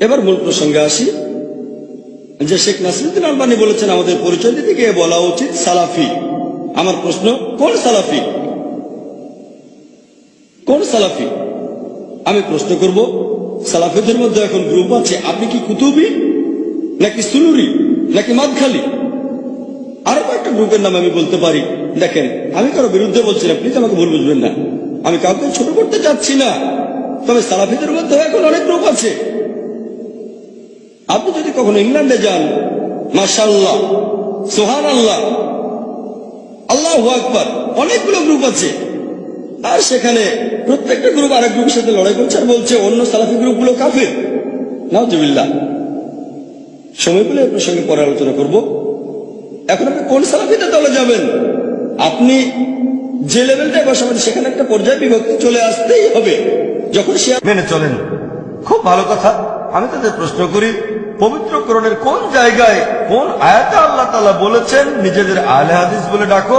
এবার মূল প্রসঙ্গে আসি। যে শেখ নাসিরুদ্দিন আলবানি বলেছেন, আমাদের পরিচয় গিয়ে বলা উচিত সালাফি। আমার প্রশ্ন, কোন সালাফি? কোন সালাফি? আমি প্রশ্ন করব, সালাফিদের মধ্যে এখন গ্রুপ আছে, আপনি কি কুতুবি? নাকি সুলুরি নাকি মাদখালি? আরও কয়েকটা গ্রুপের নাম আমি বলতে পারি। দেখেন, আমি কারও বিরুদ্ধে বলছি না, প্লিজ আমাকে ভুল বুঝবেন না। আমি কাউকে ছোট করতে চাচ্ছি না। তবে সালাফিদের মধ্যে এখন অনেক গ্রুপ আছে। আপনি যদি কখনো ইংল্যান্ডে যান মাশাল্লাহ সোহান আল্লাহ আল্লাহ আকবর, অনেকগুলো গ্রুপ আছে। আর সেখানে প্রত্যেকটা গ্রুপ আরেক গ্রুপের সাথে লড়াই করছে আর বলছে, অন্য সালাফি গ্রুপগুলো কাফের। নাউজুবিল্লাহ। সময় পেলে এ প্রসঙ্গে পরে আলোচনা করব। এখন আপনি কোন সালাফিতে দলে যাবেন? আপনি যে লেভেলটায় বসাবেন সেখানে একটা পর্যায় বিভক্তি চলে আসতেই হবে। যখন সে মেনে চলেন। খুব ভালো কথা। আমি তাদের প্রশ্ন করি। পবিত্র করণের কোন জায়গায় কোন আয়াতে আল্লাহ তালা বলেছেন, নিজেদের আলে হাদিস বলে ডাকো?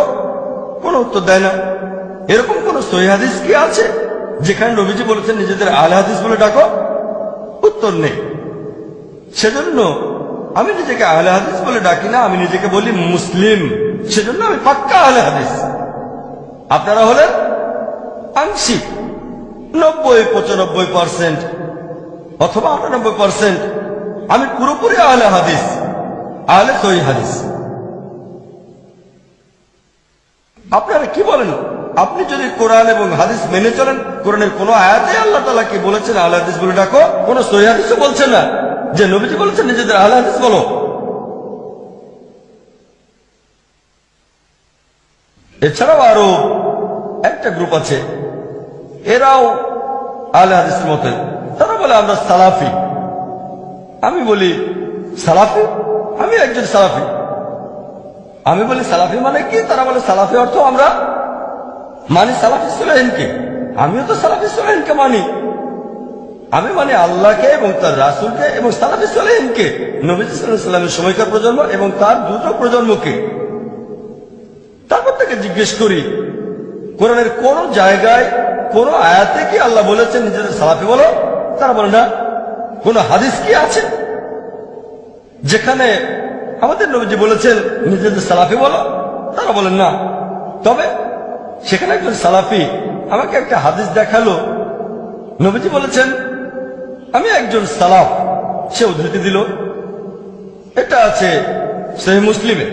কোন উত্তর দেয় না। এরকম কোন সহি হাদিস কি আছে? যেখানে নবীজি বলেছেন, নিজেদের আলে হাদিস বলে ডাকো? উত্তর নেই। সেজন্য আমি নিজেকে আহলে হাদিস বলে ডাকি না, আমি নিজেকে বলি মুসলিম। সেজন্য আমি পাক্কা আহলে হাদিস। আপনারা হলেন আংশিক। নব্বই, পঁচানব্বই পার্সেন্ট অথবা আটানব্বই পার্সেন্ট আমি পুরোপুরি আহলে হাদিস, আহলে সহি হাদিস। আপনারা কি বলেন? আপনি যদি কোরআন এবং হাদিস মেনে চলেন, কোরআনের কোন আয়াতে আল্লাহ তালা কি বলেছেন? আহলে হাদিস বলে ডাকো, কোন সহি হাদিসও বলছেন না। যে নবীজি বলেছেন, নিজেদের আহলে হাদিস বলো। এছাড়াও আরও একটা গ্রুপ আছে, এরাও আহলে হাদিসের মতে তারা বলে, আমরা সালাফি। আমি বলি সালাফি? আমি একজন সালাফি। আমি বলি সালাফি মানে কি? তারা বলে সালাফি অর্থ আমরা মানি সালাফি সুলাইনকে আমিও তো সালাফি সুলাইনকে মানি। আমি মানে আল্লাহকে এবং তার রাসুলকে এবং সালাফি সুলাইনকে নবী সাল্লামের সময়কার প্রজন্ম এবং তার দুটো প্রজন্মকে। তারপর তাকে জিজ্ঞেস করি, কোরআনের কোন জায়গায়, কোন আয়াতে কি আল্লাহ বলেছেন নিজেদের সালাফি বলো? তারা বলে না। কোন হাদিস কি আছে? যেখানে আমাদের নবীজি বলেছেন, নিজেদের সালাফি বলো, তারা বলেন না। তবে সেখানে একজন সালাফি আমাকে একটা হাদিস দেখাল। নবীজি বলেছেন, আমি একজন সালাফ। সে উদ্ধৃতি দিল। এটা আছে সেই মুসলিমে।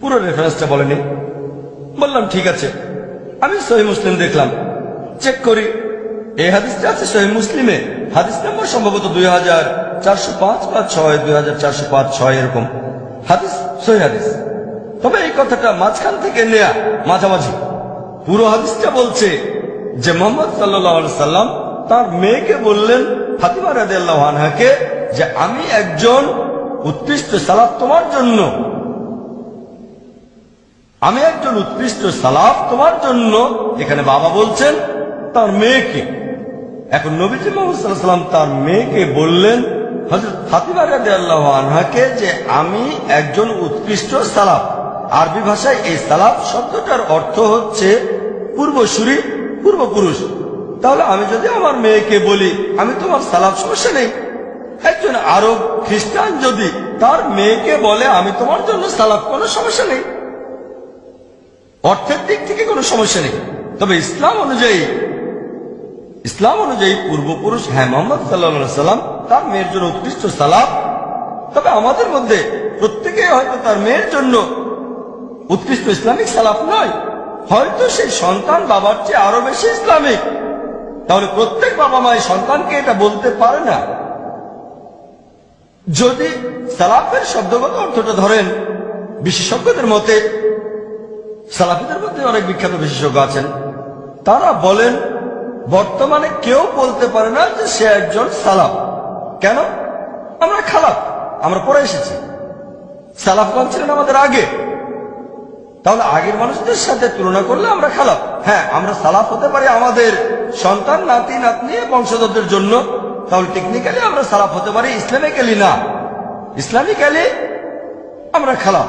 পুরো রেফারেন্সটা বলেনি। বললাম, ঠিক আছে। আমি সহি মুসলিম দেখলাম। চেক করি, এই হাদিসটা আছে সহি মুসলিমে। হাদিস নম্বর সম্ভবত দুই হাজার চারশো পাঁচ বা ছয়, দুই হাজার চারশো পাঁচ, ছয় এরকম। হাদিস, সহি হাদিস। তবে এই কথাটা মাঝখান থেকে নেয়া, মাঝামাঝি। পুরো হাদিসটা বলছে যে মোহাম্মদ সাল্লাহ সাল্লাম তার মেয়েকে বললেন ফাতিমা রাদে আল্লাহ যে আমি একজন উৎকৃষ্ট সালাদ তোমার জন্য, আমি একজন উৎকৃষ্ট সালাফ তোমার জন্য, এখানে বাবা বলছেন তার মেয়েকে। এখন নবীজি মোহাম্মদ সাল্লাম তার মেয়েকে বললেন হজরত ফাতিমা আনহাকে যে আমি একজন উৎকৃষ্ট সালাফ। আরবি ভাষায় এই সালাফ শব্দটার অর্থ হচ্ছে পূর্বসূরি, পূর্বপুরুষ। তাহলে আমি যদি আমার মেয়েকে বলি, আমি তোমার সালাফ সমস্যা নেই। একজন আরব খ্রিস্টান যদি তার মেয়েকে বলে, আমি তোমার জন্য সালাফ, কোনো সমস্যা নেই। অর্থের দিক থেকে কোনো সমস্যা নেই। তবে ইসলাম অনুযায়ী ইসলাম অনুযায়ী পূর্বপুরুষ হ্যাঁ মোহাম্মদ সাল্লা সাল্লাম তার মেয়ের জন্য উৎকৃষ্ট সালাম তবে আমাদের মধ্যে প্রত্যেকে হয়তো তার মেয়ের জন্য উৎকৃষ্ট ইসলামিক সালাফ নয়। হয়তো সেই সন্তান বাবার চেয়ে আরও বেশি ইসলামিক। তাহলে প্রত্যেক বাবা মা এই সন্তানকে এটা বলতে পারে না। যদি সালাফের শব্দগত অর্থটা ধরেন, বিশেষজ্ঞদের মতে, সালাফিদের মধ্যে অনেক বিখ্যাত বিশেষজ্ঞ আছেন। তারা বলেন, বর্তমানে কেউ বলতে পারে না যে সে একজন সালাফ। কেন? আমরা খালাফ আমরা পরে এসেছি। সালাফগণ ছিলেন আমাদের আগে। তাহলে আগের মানুষদের সাথে তুলনা করলে আমরা খালাফ হ্যাঁ আমরা সালাফ হতে পারি আমাদের সন্তান, নাতি, নাতনি, বংশধরদের জন্য। তাহলে টেকনিক্যালি আমরা সালাফ হতে পারি ইসলামিক্যালি না। ইসলামিক্যালি আমরা খালাফ